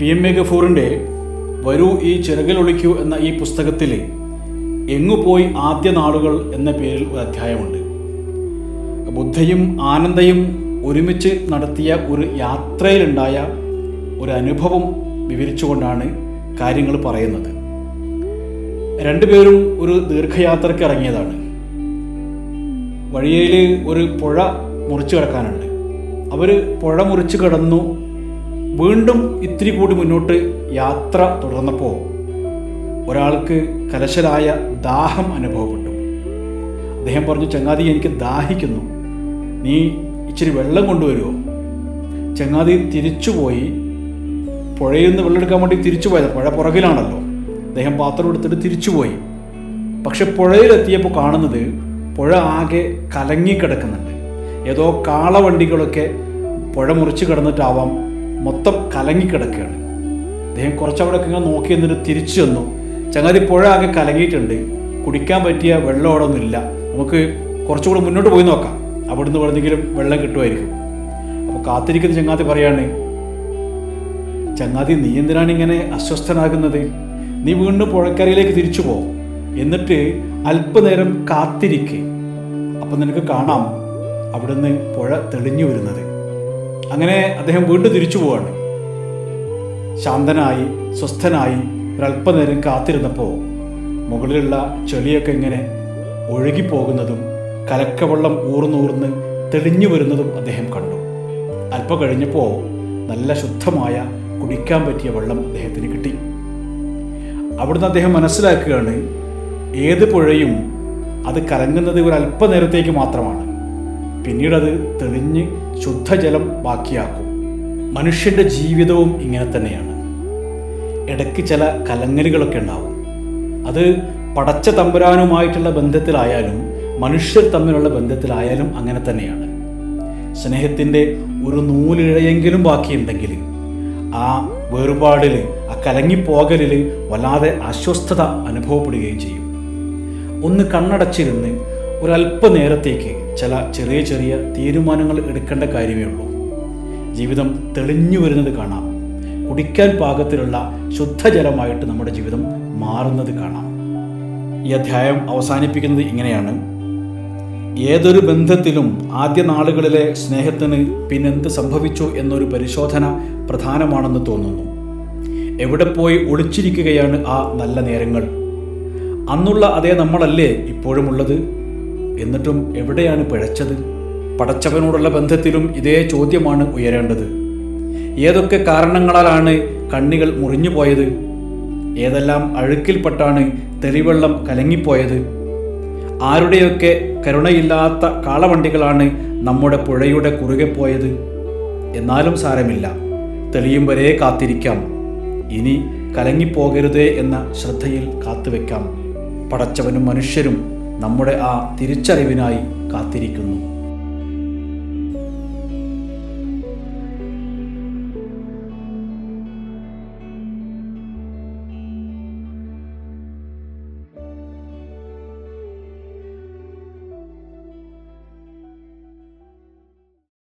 P M A ഗഫൂറിന്റെ വരൂ ഈ ചിറകിലൊളിക്കൂ എന്ന ഈ പുസ്തകത്തിൽ എങ്ങുപോയി ആദ്യ നാളുകൾ എന്ന പേരിൽ ഒരു അധ്യായമുണ്ട്. ബുദ്ധയും ആനന്ദയും ഒരുമിച്ച് നടത്തിയ ഒരു യാത്രയിലുണ്ടായ ഒരു അനുഭവം വിവരിച്ചുകൊണ്ടാണ് കാര്യങ്ങൾ പറയുന്നത്. രണ്ടുപേരും ഒരു ദീർഘയാത്രയ്ക്ക് ഇറങ്ങിയതാണ്. വഴിയിൽ ഒരു പുഴ മുറിച്ചു കിടക്കാനുണ്ട്. അവർ പുഴ മുറിച്ച് കിടന്നു വീണ്ടും ഇത്തിരി കൂടി മുന്നോട്ട് യാത്ര തുടർന്നപ്പോൾ ഒരാൾക്ക് കലശലായ ദാഹം അനുഭവപ്പെട്ടു. അദ്ദേഹം പറഞ്ഞു ചങ്ങാതി എനിക്ക് ദാഹിക്കുന്നു. നീ ഇച്ചിരി വെള്ളം കൊണ്ടുവരുമോ ചങ്ങാതി തിരിച്ചുപോയി. പുഴയിൽ നിന്ന് വെള്ളം എടുക്കാൻ വേണ്ടി തിരിച്ചു പോയത് പുഴ പുറകിലാണല്ലോ. അദ്ദേഹം പാത്രം എടുത്തിട്ട് തിരിച്ചുപോയി. പക്ഷെ പുഴയിലെത്തിയപ്പോൾ കാണുന്നത് പുഴ ആകെ കലങ്ങിക്കിടക്കുന്നുണ്ട്. ഏതോ കാളവണ്ടികളൊക്കെ പുഴ മുറിച്ച് കിടന്നിട്ടാവാം മൊത്തം കലങ്ങിക്കിടക്കുകയാണ്. അദ്ദേഹം കുറച്ചവിടെ ഇങ്ങനെ നോക്കി എന്നിട്ട് തിരിച്ചു വന്നു ചങ്ങാതി പുഴ ആകെ കലങ്ങിയിട്ടുണ്ട്. കുടിക്കാൻ പറ്റിയ വെള്ളം അവിടെ ഒന്നുമില്ല. നമുക്ക് കുറച്ചുകൂടെ മുന്നോട്ട് പോയി നോക്കാം. അവിടുന്ന് എവിടെന്നെങ്കിലും വെള്ളം കിട്ടുമായിരിക്കും. അപ്പോൾ കാത്തിരിക്കുന്ന ചങ്ങാതി പറയാണ് ചങ്ങാതി നീ എന്തിനാണ് ഇങ്ങനെ അസ്വസ്ഥനാകുന്നത്? നീ വീണ്ടും പുഴക്കരയിലേക്ക് തിരിച്ചു പോ. എന്നിട്ട് അല്പനേരം കാത്തിരിക്കെ. അപ്പം നിനക്ക് കാണാം അവിടുന്ന് പുഴ തെളിഞ്ഞു വരുന്നത്. അങ്ങനെ അദ്ദേഹം വീണ്ടും തിരിച്ചു പോവാണ്. ശാന്തനായി സ്വസ്ഥനായി ഒരല്പനേരം കാത്തിരുന്നപ്പോൾ മുകളിലുള്ള ചെളിയൊക്കെ ഇങ്ങനെ ഒഴുകിപ്പോകുന്നതും കലക്കവെള്ളം ഊർന്നൂർന്ന് തെളിഞ്ഞു വരുന്നതും അദ്ദേഹം കണ്ടു. അല്പം കഴിഞ്ഞപ്പോൾ നല്ല ശുദ്ധമായ കുടിക്കാൻ പറ്റിയ വെള്ളം അദ്ദേഹത്തിന് കിട്ടി. അവിടുന്ന് അദ്ദേഹം മനസ്സിലാക്കുകയാണ് ഏത് പുഴയും അത് കലങ്ങുന്നത് ഒരു അല്പനേരത്തേക്ക് മാത്രമാണ്. പിന്നീട് അത് തെളിഞ്ഞ് ശുദ്ധജലം ബാക്കിയാക്കും. മനുഷ്യന്റെ ജീവിതവും ഇങ്ങനെ തന്നെയാണ്. ഇടയ്ക്ക് ചില കലങ്ങലുകളൊക്കെ ഉണ്ടാവും. അത് പടച്ച തമ്പുരാനുമായിട്ടുള്ള ബന്ധത്തിലായാലും മനുഷ്യർ തമ്മിലുള്ള ബന്ധത്തിലായാലും അങ്ങനെ തന്നെയാണ്. സ്നേഹത്തിന്റെ ഒരു നൂലിഴയെങ്കിലും ബാക്കിയുണ്ടെങ്കിൽ ആ വേറുപാടിൽ ആ കലങ്ങിപ്പോകലിൽ വല്ലാതെ അസ്വസ്ഥത അനുഭവപ്പെടുകയും ചെയ്യും. ഒന്ന് കണ്ണടച്ചിരുന്ന് ഒരല്പനേരത്തേക്ക് ചില ചെറിയ ചെറിയ തീരുമാനങ്ങൾ എടുക്കേണ്ട കാര്യമേ ഉള്ളൂ. ജീവിതം തെളിഞ്ഞു വരുന്നത് കാണാം. കുടിക്കാൻ പാകത്തിലുള്ള ശുദ്ധജലമായിട്ട് നമ്മുടെ ജീവിതം മാറുന്നത് കാണാം. ഈ അധ്യായം അവസാനിപ്പിക്കുന്നത് ഇങ്ങനെയാണ്. ഏതൊരു ബന്ധത്തിലും ആദ്യ നാളുകളിലെ സ്നേഹത്തിന് പിന്നെന്ത് സംഭവിച്ചു എന്നൊരു പരിശോധന പ്രധാനമാണെന്ന് തോന്നുന്നു. എവിടെ പോയി ഒളിച്ചിരിക്കുകയാണ് ആ നല്ല നേരങ്ങൾ. അന്നുള്ള അതേ നമ്മളല്ലേ ഇപ്പോഴുമുള്ളത്? എന്നിട്ടും എവിടെയാണ് പിഴച്ചത്? പടച്ചവനോടുള്ള ബന്ധത്തിലും ഇതേ ചോദ്യമാണ് ഉയരേണ്ടത്. ഏതൊക്കെ കാരണങ്ങളാലാണ് കണ്ണികൾ മുറിഞ്ഞു പോയത് ഏതെല്ലാം അഴുക്കിൽപ്പെട്ടാണ് തെളിവെള്ളം കലങ്ങിപ്പോയത്? ആരുടെയൊക്കെ കരുണയില്ലാത്ത കാളവണ്ടികളാണ് നമ്മുടെ പുഴയുടെ കുറുകെ പോയത്? എന്നാലും സാരമില്ല. തെളിയും വരെ കാത്തിരിക്കാം. ഇനി കലങ്ങിപ്പോകരുതേ എന്ന ശ്രദ്ധയിൽ കാത്തുവെക്കാം. പടച്ചവനും മനുഷ്യരും നമ്മുടെ ആ തിരിച്ചറിവിനായി കാത്തിരിക്കുന്നു.